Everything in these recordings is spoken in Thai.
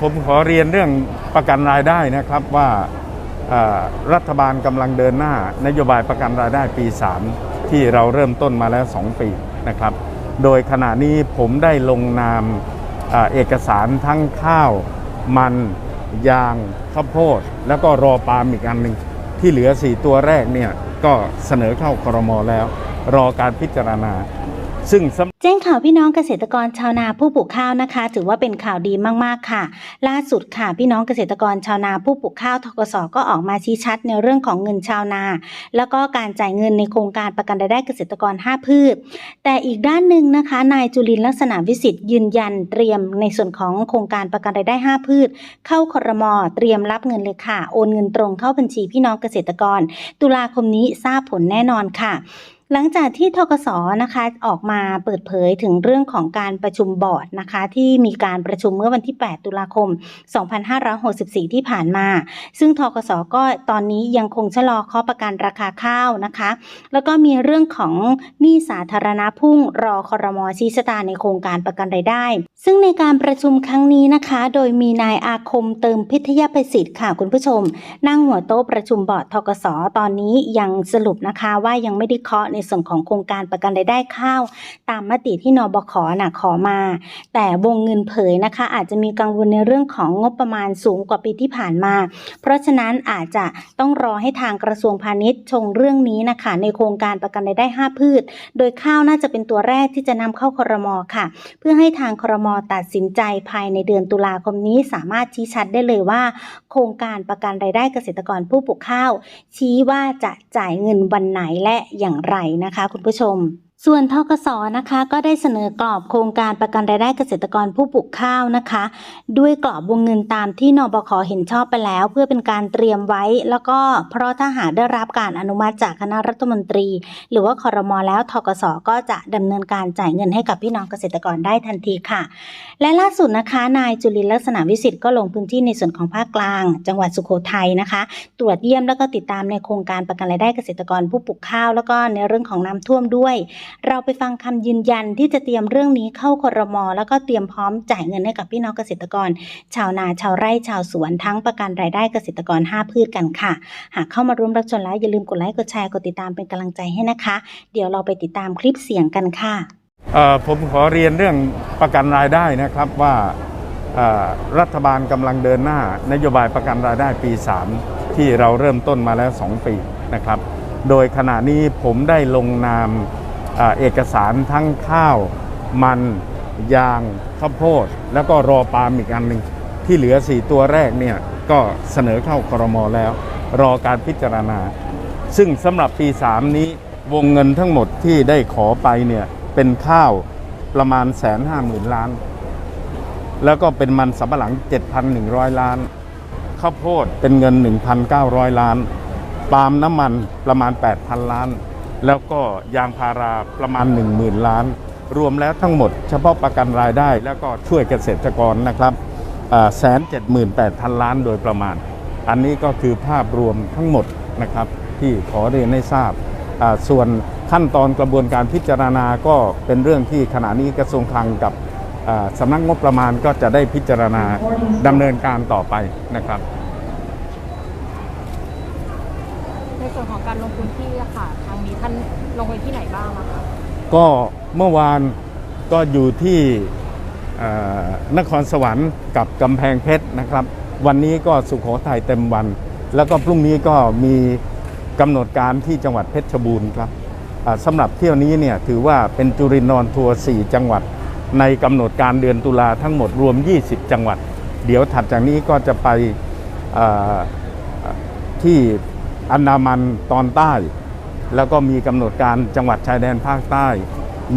ผมขอเรียนเรื่องประกันรายได้นะครับว่ารัฐบาลกำลังเดินหน้านโยบายประกันรายได้ปี 3 ที่เราเริ่มต้นมาแล้ว 2 ปีนะครับ โดยขณะนี้ผมได้ลงนามเอ่อเอกสารทั้งข้าว มัน ยางข้าวโพด แล้วก็รอปาล์มอีกอันหนึ่งที่เหลือ 4 ตัวแรกเนี่ยก็เสนอเข้าครมแล้ว รอการพิจารณา ซึ่งาวพี่น้องเกษตรกรชาวนาผู้ปลูกข้าวนะคะ ถือว่าเป็นข่าวดีมากๆค่ะ ล่าสุดค่ะ พี่น้องเกษตรกรชาวนาผู้ปลูกข้าวทกสก็ออกมาชี้ชัดในเรื่องของเงินชาวนา แล้วก็การจ่ายเงินในโครงการประกันรายได้เกษตรกร 5 พืช แต่อีกด้านหนึ่งนะคะ นายจุลินลักษณะวิสิทธิ์ยืนยันเตรียมในส่วนของโครงการประกันรายได้ 5 พืช เข้าครมเตรียมรับเงินเลยค่ะ โอนเงินตรงเข้าบัญชีพี่น้องเกษตรกร ตุลาคมนี้ทราบผลแน่นอนค่ะ หลังจากที่ทกสนะคะออกมาเปิดเผยถึงเรื่องของการประชุมบอร์ดนะคะ ที่มีการประชุมเมื่อวันที่ 8 ตุลาคม 2564 ที่ผ่านมา ซึ่งทกสก็ตอนนี้ยังคงชะลอข้อประกันราคาข้าวนะคะ แล้วก็มีเรื่องของหนี้สาธารณะพุ่งรอคอรมอชี้ชะตาในโครงการประกันรายได้ ซึ่งในการประชุมครั้งนี้นะคะ โดยมีนายอาคมเติมพิทยาประสิทธิ์ค่ะคุณผู้ชม นั่งหัวโต๊ะประชุมบอร์ดทกสตอนนี้ยังสรุปนะคะว่ายังไม่ได้เคาะในส่วนของโครงการประกันรายได้ข้าว ตามมติที่นบขน่ะขอมา แต่วงเงินเผยนะคะ อาจจะมีกังวลในเรื่องของงบประมาณสูงกว่าปีที่ผ่านมา เพราะฉะนั้นอาจจะต้องรอให้ทางกระทรวงพาณิชย์ชงเรื่องนี้นะคะ ในโครงการประกันรายได้ 5 พืช โดยข้าวน่าจะเป็นตัวแรกที่จะนำเข้าครมค่ะ เพื่อให้ทางครมตัดสินใจภายในเดือนตุลาคมนี้สามารถชี้ชัดได้เลยว่า โครงการประกันรายได้เกษตรกรผู้ปลูกข้าว ชี้ว่าจะจ่ายเงินวันไหนและอย่างไรนะคะ คุณผู้ชม ส่วนทกสนะคะก็ได้เสนอกรอบโครงการประกันรายได้เกษตรกรผู้ปลูกข้าวนะคะ ด้วยกรอบวงเงินตามที่นบคเห็นชอบไปแล้ว เพื่อเป็นการเตรียมไว้ แล้วก็เพราะถ้าหากได้รับการอนุมัติจากคณะรัฐมนตรี หรือว่าคอรมอแล้วทกสก็จะดำเนินการจ่ายเงินให้กับพี่น้องเกษตรกรได้ทันทีค่ะ และล่าสุดนะคะนายจุลินลักษณะวิสิทธิ์ก็ลงพื้นที่ในส่วนของภาคกลาง จังหวัดสุโขทัยนะคะ ตรวจเยี่ยมแล้วก็ติดตามในโครงการประกันรายได้เกษตรกรผู้ปลูกข้าว แล้วก็ในเรื่องของน้ำท่วมด้วยเราไปฟังคำยืนยันที่จะเตรียมเรื่องนี้เข้าครมแล้วก็เตรียมพร้อมจ่ายเงินให้กับพี่น้องเกษตรกร ชาวนาชาวไร่ชาวสวนทั้งประกันรายได้เกษตรกร 5 พืชกันค่ะ หากเข้ามาร่วมรับชมแล้วอย่าลืมกดไลค์กดแชร์กดติดตามเป็นกำลังใจให้นะคะ เดี๋ยวเราไปติดตามคลิปเสียงกันค่ะผมขอเรียนเรื่องประกันรายได้นะครับว่ารัฐบาลกำลังเดินหน้านโยบายประกันรายได้ปี 3 ที่เราเริ่มต้นมาแล้ว 2 ปีนะครับ โดยขณะนี้ผมได้ลงนาม เอ่อเอกสารทั้งข้าว มันยางข้าวโพด แล้วก็รอปาล์มอีกอันหนึ่งที่เหลือ 4 ตัวแรกเนี่ยก็เสนอเข้าครมแล้ว รอการพิจารณา ซึ่งสำหรับปี 3 นี้วงเงินทั้งหมดที่ได้ขอไปเนี่ยเป็นข้าวประมาณแสนห้าหมื่นล้าน แล้วก็เป็นมันสำปะหลัง 7,100 ล้าน ข้าวโพดเป็นเงิน 1,900 ล้าน ปาล์มน้ำมันประมาณ 8,000 ล้าน แล้วก็ยางพาราประมาณ 10,000 ล้าน รวมแล้วทั้งหมดเฉพาะประกันรายได้ แล้วก็ช่วยเกษตรกรนะครับแสนเจ็ดหมื่นแปดพันล้านโดยประมาณ อันนี้ก็คือภาพรวมทั้งหมดนะครับที่ขอเรียนให้ทราบ ส่วนขั้นตอนกระบวนการพิจารณาก็เป็นเรื่องที่ขณะนี้กระทรวงคลังกับสำนักงบประมาณก็จะได้พิจารณาดำเนินการต่อไปนะครับ ในส่วน ของการลงพื้นที่อะค่ะทางนี้ท่านลงไปที่ไหนบ้างอะคะก็เมื่อวานก็อยู่ที่นครสวรรค์กับกำแพงเพชรนะครับ วันนี้ก็สุขโขทัยเต็มวัน แล้วก็พรุ่งนี้ก็มีกำหนดการที่จังหวัดเพชรบูรณ์ครับสำหรับเที่ยวนี้เนี่ยถือว่าเป็นจุรินทร์นอนทัวร์4จังหวัด ในกำหนดการเดือนตุลาทั้งหมดรวม 20 จังหวัด เดี๋ยวถัดจากนี้ก็จะไปที่ อันดามันตอนใต้ แล้วก็มีกำหนดการจังหวัดชายแดนภาคใต้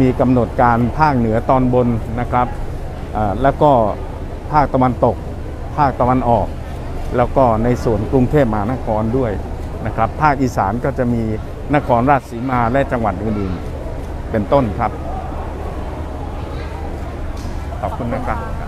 มีกำหนดการภาคเหนือตอนบนนะครับแล้วก็ภาคตะวันตก ภาคตะวันออก แล้วก็ในส่วนกรุงเทพมหานครด้วยนะครับภาคอีสานก็จะมีนครราชสีมาและจังหวัดอื่นๆเป็นต้นครับ ขอบคุณนะครับ